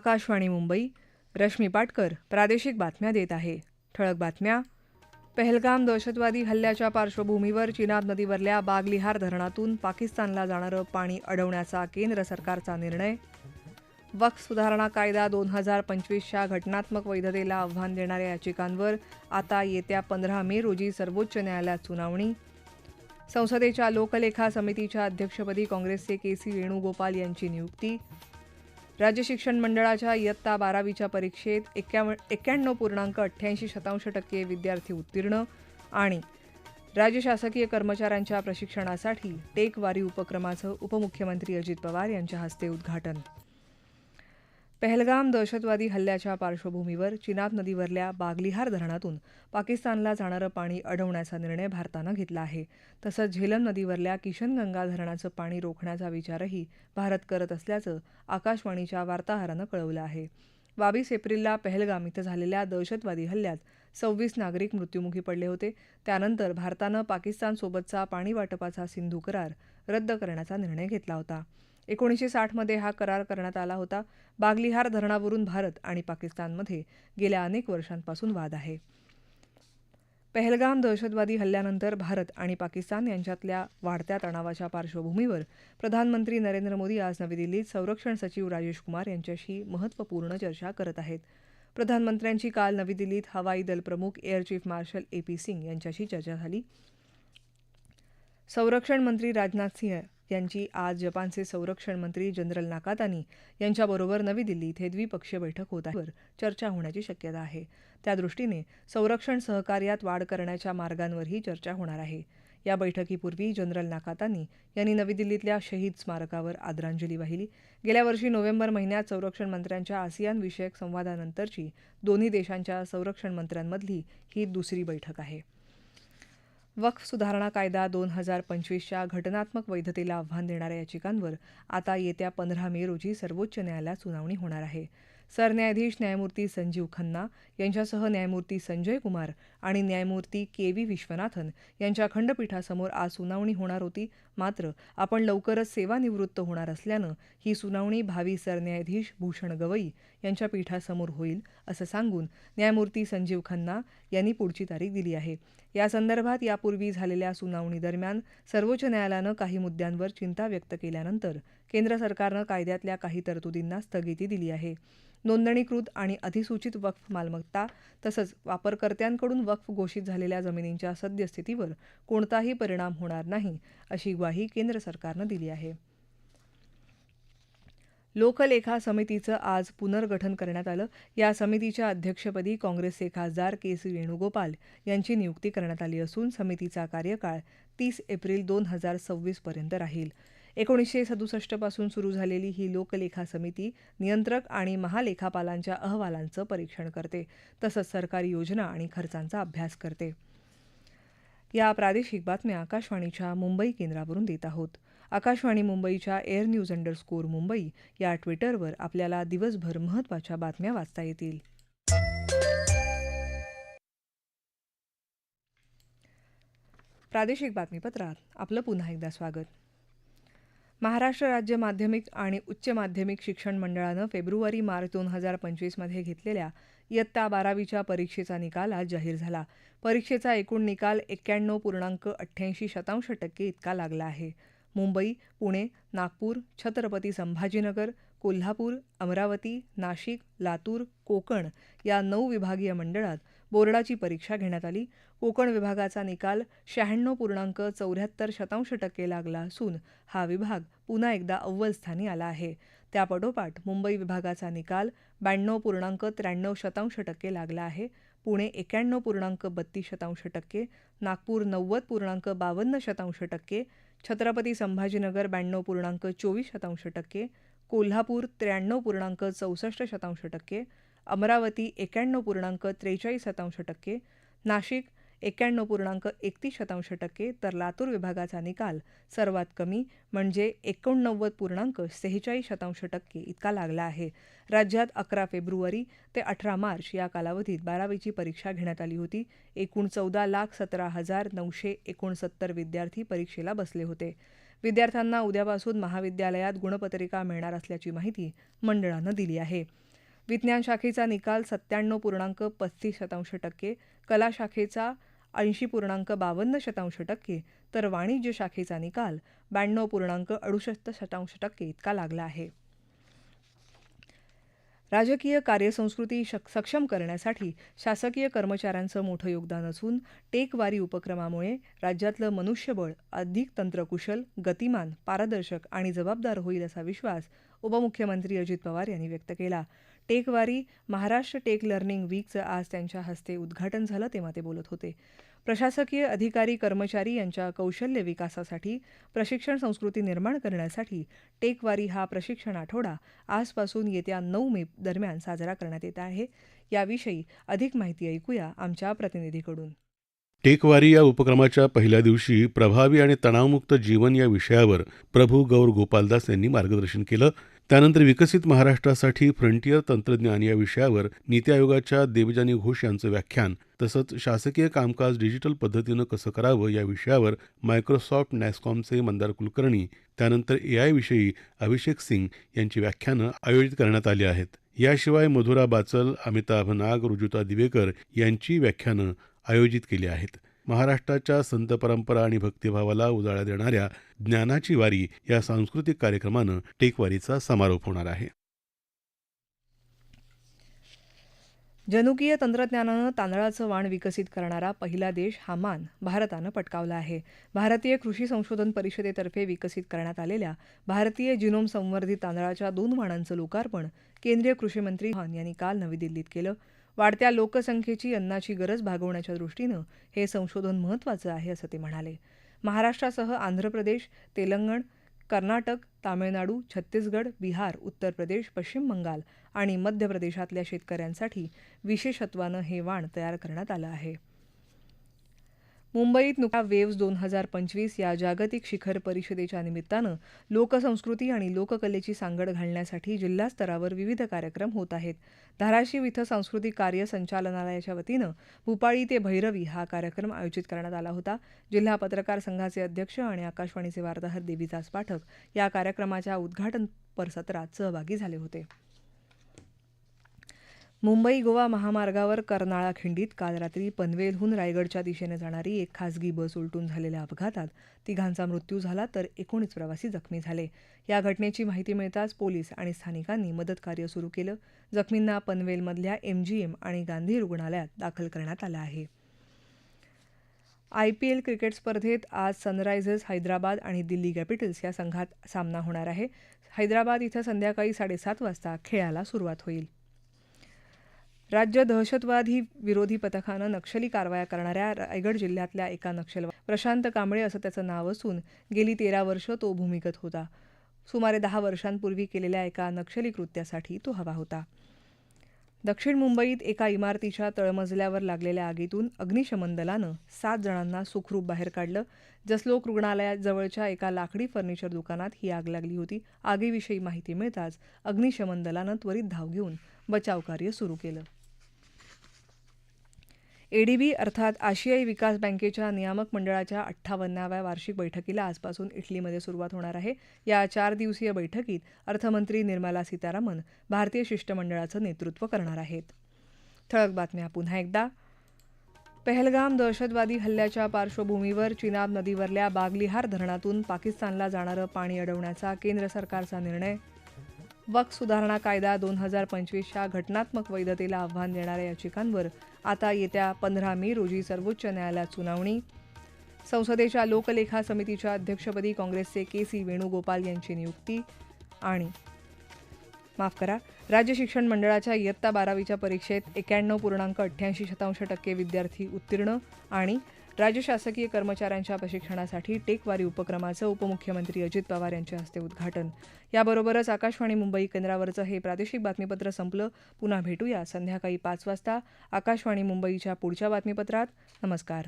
आकाशवाणी मुंबई रश्मी पाटकर प्रादेशिक बातम्या देत आहे. ठळक बातम्या. पहलगाम दहशतवादी हल्ल्याच्या पार्श्वभूमीवर चिनाब नदीवरल्या बागलिहार धरणातून पाकिस्तानला जाणारं पाणी अडवण्याचा केंद्र सरकारचा निर्णय. वक्फ सुधारणा कायदा दोन हजार पंचवीसच्या घटनात्मक वैधतेला आव्हान देणाऱ्या याचिकांवर आता येत्या पंधरा मे रोजी सर्वोच्च न्यायालयात सुनावणी. संसदेच्या लोकलेखा समितीच्या अध्यक्षपदी काँग्रेसचे के सी वेणुगोपाल यांची नियुक्ती. राज्य शिक्षण मंडळाच्या इयत्ता बारावीच्या परीक्षेत एक्याव एक्क्याण्णव पूर्णांक अठ्ठ्याऐंशी शतांश टक्के विद्यार्थी उत्तीर्ण आणि राज्य शासकीय कर्मचाऱ्यांच्या प्रशिक्षणासाठी टेकवारी उपक्रमाचं उपमुख्यमंत्री अजित पवार यांच्या हस्ते उद्घाटन. पहलगाम दहशतवादी हल्ल्याच्या पार्श्वभूमीवर चिनाब नदीवरल्या बागलिहार धरणातून पाकिस्तानला जाणारं पाणी अडवण्याचा निर्णय भारतानं घेतला आहे. तसंच झेलम नदीवरल्या किशनगंगा धरणाचं पाणी रोखण्याचा विचारही भारत करत असल्याचं आकाशवाणीच्या वार्ताहरानं कळवलं आहे. बावीस एप्रिलला पहलगाम इथं झालेल्या दहशतवादी हल्ल्यात सव्वीस नागरिक मृत्युमुखी पडले होते. त्यानंतर भारतानं पाकिस्तानसोबतचा पाणी वाटपाचा सिंधू करार रद्द करण्याचा निर्णय घेतला होता. एकोणीसशे साठमध्ये हा करार करण्यात आला होता. बागलिहार धरणावरून भारत आणि पाकिस्तानमध्ये गेल्या अनेक वर्षांपासून वाद आहे. पहलगाम दहशतवादी हल्ल्यानंतर भारत आणि पाकिस्तान यांच्यातल्या वाढत्या तणावाच्या पार्श्वभूमीवर प्रधानमंत्री नरेंद्र मोदी आज नवी दिल्लीत संरक्षण सचिव राजेश कुमार यांच्याशी महत्त्वपूर्ण चर्चा करत आहेत. प्रधानमंत्र्यांची काल नवी दिल्लीत हवाई दल प्रमुख air chief marshal A P Singh यांच्याशी चर्चा झाली. संरक्षण मंत्री राजनाथ सिंह यांची आज जपानचे संरक्षण मंत्री जनरल नाकातानी यांच्याबरोबर नवी दिल्ली इथे द्विपक्षीय बैठक होत आहे. चर्चा होण्याची शक्यता आहे. त्यादृष्टीने संरक्षण सहकार्यात वाढ करण्याच्या मार्गांवरही चर्चा होणार आहे. या बैठकीपूर्वी जनरल नाकातानी यांनी नवी दिल्लीतल्या शहीद स्मारकावर आदरांजली वाहिली. गेल्या वर्षी नोव्हेंबर महिन्यात संरक्षण मंत्र्यांच्या आसियान विषयक संवादानंतरची दोन्ही देशांच्या संरक्षण मंत्र्यांमधली ही दुसरी बैठक आहे. वक्फ सुधारणा कायदा दोन हजार पंचवीसच्या घटनात्मक वैधतेला आव्हान देणाऱ्या याचिकांवर आता येत्या पंधरा मे रोजी सर्वोच्च न्यायालयात सुनावणी होणार आहे. सरन्यायाधीश न्यायमूर्ती संजीव खन्ना यांच्यासह न्यायमूर्ती संजय कुमार आणि न्यायमूर्ती के व्ही विश्वनाथन यांच्या खंडपीठासमोर आज सुनावणी होणार होती. मात्र आपण लवकरच सेवानिवृत्त होणार असल्यानं ही सुनावणी भावी सरन्यायाधीश भूषण गवई यांच्या पीठासमोर होईल असं सांगून न्यायमूर्ती संजीव खन्ना यांनी पुढची तारीख दिली आहे. या संदर्भात यापूर्वी झालेल्या सुनावणीदरम्यान सर्वोच्च न्यायालयानं काही मुद्द्यांवर चिंता व्यक्त केल्यानंतर केंद्र सरकारनं कायद्यातल्या काही तरतुदींना स्थगिती दिली आहे. नोंदणीकृत आणि अधिसूचित वक्फ मालमत्ता तसंच वापरकर्त्यांकडून वक्फ घोषित झालेल्या जमिनींच्या सद्यस्थितीवर कोणताही परिणाम होणार नाही अशी ग्वाही केंद्र सरकारनं दिली आहे. लोकलेखा समितीचं आज पुनर्गठन करण्यात आलं. या समितीच्या अध्यक्षपदी काँग्रेसचे खासदार के सी वेणुगोपाल यांची नियुक्ती करण्यात आली असून समितीचा कार्यकाळ तीस एप्रिल दोन हजार सव्वीसपर्यंत राहील. एकोणीसशे सदुसष्टपासून सुरू झालेली ही लोकलेखा समिती नियंत्रक आणि महालेखापालांच्या अहवालांचं परीक्षण करते तसंच सरकारी योजना आणि खर्चांचा अभ्यास करते. या प्रादेशिक बातम्या आकाशवाणीच्या मुंबई केंद्रावरून देत आहोत. आकाशवाणी मुंबईच्या एअर न्यूज अंडरस्कोर मुंबई या ट्विटरवर आपल्याला दिवसभर महत्त्वाच्या बातम्या वाचता येतील. प्रादेशिक बातमीपत्रात आपलं पुन्हा एकदा स्वागत. महाराष्ट्र राज्य माध्यमिक आणि उच्च माध्यमिक शिक्षण मंडळानं फेब्रुवारी मार्च दोन हजार पंचवीसमध्ये घेतलेल्या इयत्ता बारावीच्या परीक्षेचा निकाल आज जाहीर झाला. परीक्षेचा एकूण निकाल एक्क्याण्णव पूर्णांक अठ्ठ्याऐंशी शतांश टक्के इतका लागला आहे. मुंबई पुणे नागपूर छत्रपती संभाजीनगर कोल्हापूर अमरावती नाशिक लातूर कोकण या नऊ विभागीय मंडळात बोर्डाची परीक्षा घेण्यात आली. कोकण विभागाचा निकाल शहाण्णव पूर्णांक चौऱ्याहत्तर शतांश टक्के लागला असून हा विभाग पुन्हा एकदा अव्वलस्थानी आला आहे. त्यापाठोपाठ मुंबई विभागाचा निकाल ब्याण्णव पूर्णांक त्र्याण्णव शतांश टक्के लागला आहे. पुणे एक्याण्णव पूर्णांक बत्तीस शतांश टक्के नागपूर नव्वद पूर्णांक बावन्न शतांश टक्के छत्रपती संभाजीनगर ब्याण्णव पूर्णांक चोवीस शतांश टक्के कोल्हापूर त्र्याण्णव पूर्णांक चौसष्ट शतांश टक्के अमरावती एक्याण्णव पूर्णांक त्रेचाळीस शतांश टक्के नाशिक एक्याण्णव पूर्णांक एकतीस शतांश टक्के तर लातूर विभागाचा निकाल सर्वात कमी म्हणजे एकोणनव्वद पूर्णांक सेहेचाळीस शतांश टक्के इतका लागला आहे. राज्यात अकरा फेब्रुवारी ते अठरा मार्च या कालावधीत बारावीची परीक्षा घेण्यात आली होती. एकूण चौदा लाख सतरा हजार नऊशे एकोणसत्तर विद्यार्थी परीक्षेला बसले होते. विद्यार्थ्यांना उद्यापासून महाविद्यालयात गुणपत्रिका मिळणार असल्याची माहिती मंडळानं दिली आहे. विज्ञान शाखेचा निकाल सत्त्याण्णव पूर्णांक पस्तीस शतांश टक्के कला शाखेचा ऐंशी पूर्णांक बावन्न शतांश टक्के. तर वाणिज्य शाखेचा निकाल ब्याण्णव पूर्णांक अडुसष्ट शतांश टक्के इतका लागला आहे. राजकीय कार्यसंस्कृती शक सक्षम करण्यासाठी शासकीय कर्मचाऱ्यांचं मोठं योगदान असून टेकवारी उपक्रमामुळे राज्यातलं मनुष्यबळ अधिक तंत्रकुशल गतिमान पारदर्शक आणि जबाबदार होईल असा विश्वास उपमुख्यमंत्री अजित पवार यांनी व्यक्त केला. टेकवारी महाराष्ट्र टेक लर्निंग वीकचं आज त्यांच्या हस्ते उद्घाटन झालं तेव्हा ते बोलत होते. प्रशासकीय अधिकारी कर्मचारी यांच्या कौशल्य विकासासाठी प्रशिक्षण संस्कृती निर्माण करण्यासाठी टेकवारी हा प्रशिक्षण आठवडा आजपासून येत्या नऊ मे दरम्यान साजरा करण्यात येत आहे. याविषयी अधिक माहिती ऐकूया आमच्या प्रतिनिधीकडून. टेकवारी या उपक्रमाच्या पहिल्या दिवशी प्रभावी आणि तणावमुक्त जीवन या विषयावर प्रभू गौर गोपालदास यांनी मार्गदर्शन केलं. त्यानंतर विकसित महाराष्ट्रासाठी फ्रंटियर तंत्रज्ञान या विषयावर नीती आयोगाच्या देवजानी घोष यांचं व्याख्यान तसंच शासकीय कामकाज डिजिटल पद्धतीनं कसं करावं या विषयावर मायक्रोसॉफ्ट नॅस्कॉमचे मंदार कुलकर्णी त्यानंतर एआय विषयी अभिषेक सिंग यांची व्याख्यानं आयोजित करण्यात आली आहेत. याशिवाय मधुरा बाचल अमिताभ नाग रुजुता दिवेकर यांची व्याख्यानं आयोजित केली आहेत. महाराष्ट्राच्या संत परंपरा आणि भक्तिभावाला उजाळा देणाऱ्या ज्ञानाची वारी या सांस्कृतिक कार्यक्रमानं टेकवारीचा समारोप होणार आहे. जनुकीय तंत्रज्ञानानं तांदळाचं वाण विकसित करणारा पहिला देश हा मान भारतानं पटकावला आहे. भारतीय कृषी संशोधन परिषदेतर्फे विकसित करण्यात आलेल्या भारतीय जिनोम संवर्धित तांदळाच्या दोन वाणांचं लोकार्पण केंद्रीय कृषी मंत्री यांनी काल नवी दिल्लीत केलं. वाढत्या लोकसंख्येची अन्नाची गरज भागवण्याच्या दृष्टीनं हे संशोधन महत्त्वाचं आहे असं ते म्हणाले. महाराष्ट्रासह आंध्र प्रदेश तेलंगण कर्नाटक तामिळनाडू छत्तीसगड बिहार उत्तर प्रदेश पश्चिम बंगाल आणि मध्य प्रदेशातल्या शेतकऱ्यांसाठी विशेषत्वानं हे वाण तयार करण्यात आलं आहे. मुंबईत नुकत्या वेव्स दोन हजार पंचवीस या जागतिक शिखर परिषदेच्या निमित्तानं लोकसंस्कृती आणि लोककलेची सांगड घालण्यासाठी जिल्हास्तरावर विविध कार्यक्रम होत आहेत. धाराशिव इथं सांस्कृतिक कार्य संचालनालयाच्या वतीनं भूपाळी ते भैरवी हा कार्यक्रम आयोजित करण्यात आला होता. जिल्हा पत्रकार संघाचे अध्यक्ष आणि आकाशवाणीचे वार्ताहर देवीदास पाठक या कार्यक्रमाच्या उद्घाटनपर सत्रात सहभागी झाले होते. मुंबई गोवा महामार्गावर कर्नाळा खिंडीत काल रात्री पनवेलहून रायगडच्या दिशेने जाणारी एक खासगी बस उलटून झालेल्या अपघातात तिघांचा मृत्यू झाला तर एकोणीस प्रवासी जखमी झाले. या घटनेची माहिती मिळताच पोलीस आणि स्थानिकांनी मदत कार्य सुरू केलं. जखमींना पनवेलमधल्या एमजीएम आणि गांधी रुग्णालयात दाखल करण्यात आलं आहे. आय पी एल क्रिकेट स्पर्धेत आज सनरायझर्स हैदराबाद आणि दिल्ली कॅपिटल्स या संघात सामना होणार आहे. हैदराबाद इथं संध्याकाळी साडेसात वाजता खेळाला सुरुवात होईल. राज्य दहशतवादी विरोधी पथकानं नक्षली कारवाया करणाऱ्या रायगड जिल्ह्यातल्या एका नक्षलवादी प्रशांत कांबळे असं त्याचं नाव असून गेली तेरा वर्ष तो भूमिगत होता. सुमारे दहा वर्षांपूर्वी केलेल्या एका नक्षली कृत्यासाठी तो हवा होता. दक्षिण मुंबईत एका इमारतीच्या तळमजल्यावर लागलेल्या आगीतून अग्निशमन दलानं सात जणांना सुखरूप बाहेर काढलं. जसलोक रुग्णालयाजवळच्या एका लाकडी फर्निचर दुकानात ही आग लागली होती. आगीविषयी माहिती मिळताच अग्निशमन दलानं त्वरित धाव घेऊन बचावकार्य सुरू केलं. एडीबी अर्थात आशियाई विकास बँकेच्या नियामक मंडळाच्या अठ्ठावन्नाव्या वार्षिक बैठकीला आजपासून इटलीमध्ये सुरुवात होणार आहे. या चार दिवसीय बैठकीत अर्थमंत्री निर्मला सीतारामन भारतीय शिष्टमंडळाचं नेतृत्व करणार आहेत. ठळक बातम्या पुन्हा एकदा. पहलगाम दहशतवादी हल्ल्याच्या पार्श्वभूमीवर चिनाब नदीवरल्या बागलिहार धरणातून पाकिस्तानला जाणारं पाणी अडवण्याचा केंद्र सरकारचा निर्णय वक्फ सुधारणा कायदा दोन हजार पंचवीसच्या घटनात्मक वैधतेला आव्हान देणाऱ्या याचिकांवर आता येत्या पंधरा मे रोजी सर्वोच्च न्यायालयात सुनावणी. संसदेच्या लोकलेखा समितीच्या अध्यक्षपदी काँग्रेसचे के सी वेणुगोपाल यांची नियुक्ती आणि माफ करा राज्य शिक्षण मंडळाच्या इयत्ता बारावीच्या परीक्षेत एक्याण्णव पूर्णांक अठ्ठ्याऐंशी शतांश टक्के विद्यार्थी उत्तीर्ण आणि राज्य शासकीय कर्मचाऱ्यांच्या प्रशिक्षणासाठी टेकवारी उपक्रमाचं उपमुख्यमंत्री अजित पवार यांच्या हस्ते उद्घाटन. याबरोबरच आकाशवाणी मुंबई केंद्रावरचं हे प्रादेशिक बातमीपत्र संपलं. पुन्हा भेटूया संध्याकाळी पाच वाजता. आकाशवाणी मुंबईच्या पुढच्या बातमीपत्रात. नमस्कार.